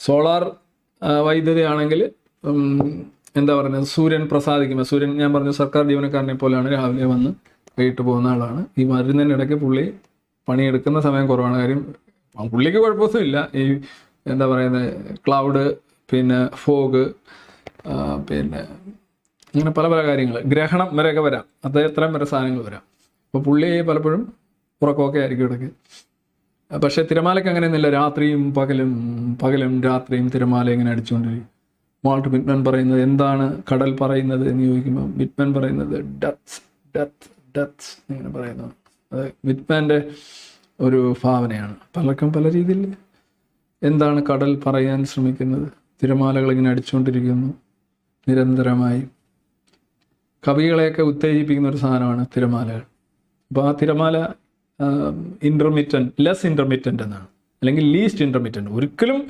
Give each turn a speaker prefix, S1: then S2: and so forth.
S1: Solar വൈദ്യുതി ആണെങ്കിൽ എന്താ പറയുന്നത് സൂര്യൻ പ്രസാദിക്കുമ്പോൾ സൂര്യൻ ഞാൻ പറഞ്ഞു സർക്കാർ ജീവനക്കാരനെ പോലെയാണ് രാവിലെ വന്ന് വൈകിട്ട് പോകുന്ന ആളാണ്. ഈ മരുന്നിനിടയ്ക്ക് പുള്ളി പണിയെടുക്കുന്ന സമയം കുറവാണ്. കാര്യം പുള്ളിക്ക് കുഴപ്പമൊന്നുമില്ല. ഈ എന്താ പറയുന്നത് ക്ലൗഡ് പിന്നെ ഫോഗ് പിന്നെ അങ്ങനെ പല പല കാര്യങ്ങൾ. ഗ്രഹണം വരെയൊക്കെ വരാം. അത് എത്രയും വരെ സാധനങ്ങൾ വരാം. അപ്പോൾ പുള്ളി പലപ്പോഴും ഉറക്കമൊക്കെ ആയിരിക്കും ഇടയ്ക്ക്. പക്ഷേ തിരമാലയ്ക്ക് അങ്ങനെയൊന്നുമില്ല. രാത്രിയും പകലും പകലും രാത്രിയും തിരമാല ഇങ്ങനെ അടിച്ചുകൊണ്ടിരിക്കും. വാൾട്ട് മിറ്റ്മൻ പറയുന്നത് എന്താണ് കടൽ പറയുന്നത് എന്ന് ചോദിക്കുമ്പോൾ മിറ്റ്മൻ പറയുന്നത് ഡത്ത്സ് ഡത്ത് ഡത്ത്സ് ഇങ്ങനെ പറയുന്നു. അത് മിറ്റ്മാന്റെ ഒരു ഭാവനയാണ്. പലർക്കും പല രീതിയിൽ എന്താണ് കടൽ പറയാൻ ശ്രമിക്കുന്നത്? തിരമാലകൾ ഇങ്ങനെ അടിച്ചുകൊണ്ടിരിക്കുന്നു. നിരന്തരമായി. കവികളെയൊക്കെ ഉത്തേജിപ്പിക്കുന്ന ഒരു സാധനമാണ് തിരമാലകൾ. അപ്പോൾ ആ തിരമാല ഇന്റർമിറ്റന്റ് ലെസ് ഇന്റർമിറ്റന്റ് എന്നാണ്. അല്ലെങ്കിൽ ലീസ്റ്റ് ഇന്റർമിറ്റന്റ് ഒരിക്കലും